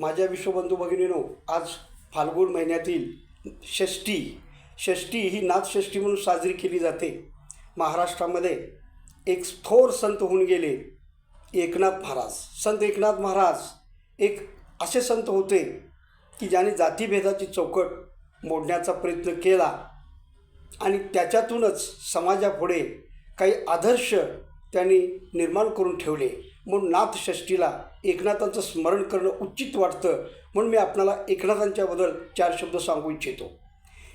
माझ्या विश्वबंधू भगिनीनो आज फाल्गुन महिन्यातील षष्टी षष्टी ही नाथषष्ठी म्हणून साजरी केली जाते. महाराष्ट्रामध्ये एक थोर संत होऊन गेले एकनाथ महाराज. संत एकनाथ महाराज एक असे संत होते की ज्याने जातीभेदाची चौकट मोडण्याचा प्रयत्न केला आणि त्याच्यातूनच समाजापुढे काही आदर्श त्यांनी निर्माण करून ठेवले. म्हणून नाथषष्टीला एकनाथांचं स्मरण करणं उचित वाटतं म्हणून मी आपणाला एकनाथांच्याबद्दल चार शब्द सांगू इच्छितो.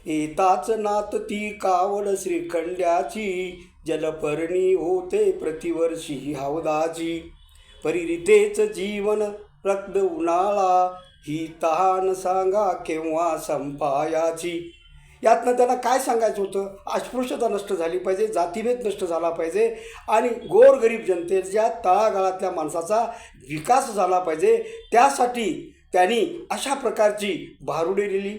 येताच नाथ ती कावड श्रीखंड्याची जलपर्णी होते प्रतिवर्षी हावदाची परिरितेच जीवन रक्त उन्हाळा ही तहान सांगा केव्हा संपायाची. यातनं त्यांना काय सांगायचं होतं? अस्पृश्यता नष्ट झाली पाहिजे जातीभेद नष्ट झाला पाहिजे आणि गोरगरीब जनतेच्या तळागाळातल्या माणसाचा विकास झाला पाहिजे त्यासाठी त्यांनी अशा प्रकारची भारुडे लिहिली.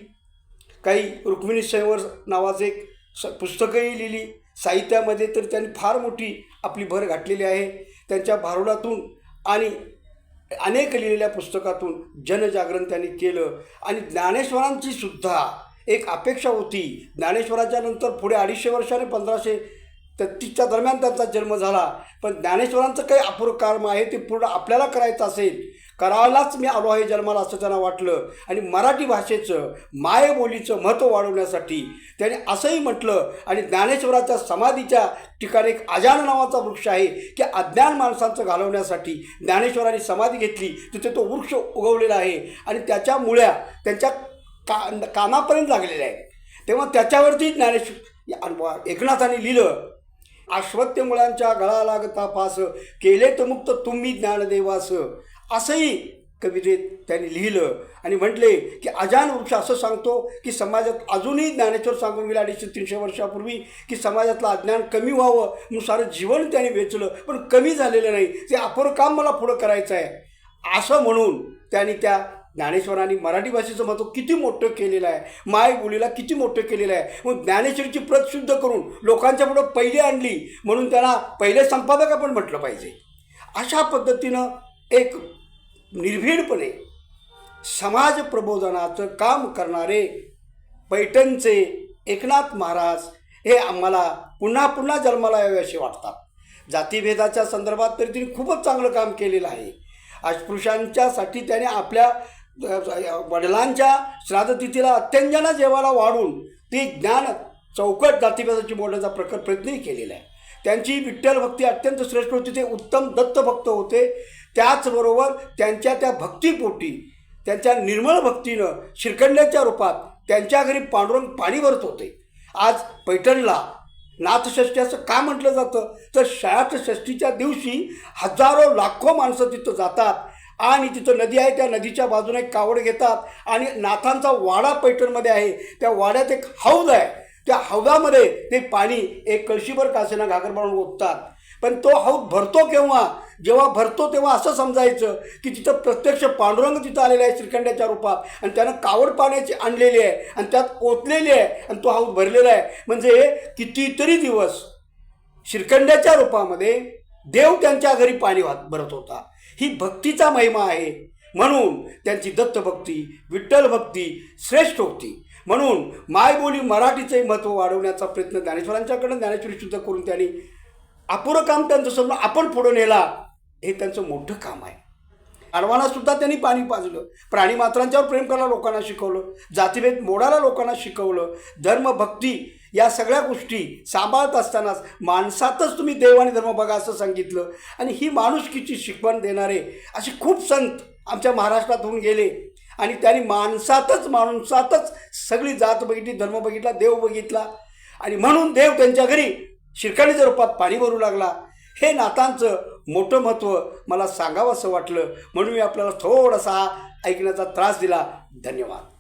काही रुक्मिणी शैवर नावाचे एक स पुस्तकंही लिहिली. साहित्यामध्ये तर त्यांनी फार मोठी आपली भर घातलेली आहे. त्यांच्या भारुडातून आणि अनेक लिहिलेल्या पुस्तकातून जनजागरण त्यांनी केलं. आणि ज्ञानेश्वरांची सुद्धा एक अपेक्षा होती. ज्ञानेश्वराच्या नंतर पुढे अडीचशे वर्षाने पंधराशे तेहतीसच्या दरम्यान त्यांचा जन्म झाला. पण ज्ञानेश्वरांचं काही अपूर्व कर्म आहे ते पूर्ण आपल्याला करायचं असेल करायलाच मी आलो आहे जन्माला असं त्यांना वाटलं. आणि मराठी भाषेचं मायबोलीचं महत्त्व वाढवण्यासाठी त्याने असंही म्हटलं. आणि ज्ञानेश्वराच्या समाधीच्या ठिकाणी एक अजान नावाचा वृक्ष आहे की अज्ञान माणसांचं घालवण्यासाठी ज्ञानेश्वरांनी समाधी घेतली. तिथे तो वृक्ष उगवलेला आहे. आणि त्याच्या मुळ्या त्यांच्या का कानापर्यंत लागलेलं आहे. तेव्हा त्याच्यावरती ज्ञानेश्वर एकनाथाने लिहिलं अश्वत्य मुलांच्या गळा लागता पास केले तर मुक्त तुम्ही ज्ञानदेवास. असंही कवितेत त्यांनी लिहिलं आणि म्हटले की अजान वृक्ष असं सांगतो की समाजात अजूनही ज्ञानेश्वर सांगून गेले अडीचशे तीनशे वर्षापूर्वी की समाजातलं अज्ञान कमी व्हावं म्हणून सारं जीवन त्याने वेचलं पण कमी झालेलं नाही. ते अपर काम मला पुढं करायचं आहे. असं म्हणून त्यांनी त्या ज्ञानेश्वरांनी मराठी भाषेचं महत्त्व किती मोठं केलेलं आहे. माय बोलीला किती मोठं केलेलं आहे. मग ज्ञानेश्वरीची प्रत शुद्ध करून लोकांच्या पुढं पहिले आणली म्हणून त्यांना पहिले संपादक आपण म्हटलं पाहिजे. अशा पद्धतीनं एक निर्भीडपणे समाज प्रबोधनाचं काम करणारे पैठणचे एकनाथ महाराज हे आम्हाला पुन्हा पुन्हा जन्माला यावे असे वाटतात. जातीभेदाच्या संदर्भात तरी तिने खूपच चांगलं काम केलेलं आहे. अस्पृश्यांच्यासाठी त्याने आपल्या वडिलांच्या श्राद्धतिथीला अत्यंजना जेवाला वाढून ती ज्ञान चौकट जातीभेदाची मोडण्याचा प्रकर प्रयत्नही केलेला आहे. त्यांची विठ्ठल भक्ती अत्यंत श्रेष्ठ होती. ते उत्तम दत्त भक्त होते. त्याचबरोबर त्यांच्या त्या भक्तीपोटी त्यांच्या निर्मळ भक्तीनं शिरखंड्याच्या रूपात त्यांच्या घरी पांडुरंग पाणी भरत होते. आज पैठणला नाथषष्ठी असं का म्हटलं जातं? तर षष्ठीच्या दिवशी हजारो लाखो माणसं तिथं जातात. आणि तिथं नदी आहे त्या नदीच्या बाजूने एक कावड घेतात आणि नाथांचा वाडा पैठणमध्ये आहे. त्या वाड्यात एक हौद आहे. त्या हौदामध्ये ते पाणी एक कळशीभर कासेना घागर बनवून ओततात. पण तो हौद भरतो केव्हा? जेव्हा भरतो तेव्हा असं समजायचं की तिथं प्रत्यक्ष पांडुरंग तिथं आलेला आहे श्रीखंडाच्या रूपात. आणि त्यानं कावड पाण्याची आणलेली आहे आणि त्यात ओतलेली आहे आणि तो हौद भरलेला आहे. म्हणजे कितीतरी दिवस श्रीखंडाच्या रूपामध्ये देव त्यांच्या घरी पाणी वाहत भरत होता. ही भक्तीचा महिमा आहे. म्हणून त्यांची दत्तभक्ती विठ्ठल भक्ती श्रेष्ठ होती. म्हणून मायबोली मराठीचे महत्त्व वाढवण्याचा प्रयत्न ज्ञानेश्वरांच्याकडून ज्ञानेश्वरी शुद्ध करून त्यांनी अपुरं काम त्यांचं समजून आपण पुढं नेला हे त्यांचं मोठं काम आहे. अडवाना सुद्धा त्यांनी पाणी पाजलं. प्राणी मात्रांच्यावर प्रेम करायला लोकांना शिकवलं. जातीभेद मोडायला लोकांना शिकवलं. धर्मभक्ती या सगळ्या गोष्टी सांभाळत असतानाच माणसातच तुम्ही देव आणि धर्म बघा असं सांगितलं. आणि ही माणुसकीची शिकवण देणारे असे खूप संत आमच्या महाराष्ट्रात होऊन गेले. आणि त्यांनी माणसातच माणसातच सगळी जात बघितली धर्म बघितला देव बघितला. आणि म्हणून देव त्यांच्या घरी शिरकाणीच्या रूपात पाणी भरू लागला. हे नातांचं मोठं महत्त्व मला सांगावं असं वाटलं. म्हणून मी आपल्याला थोडासा ऐकण्याचा त्रास दिला. धन्यवाद.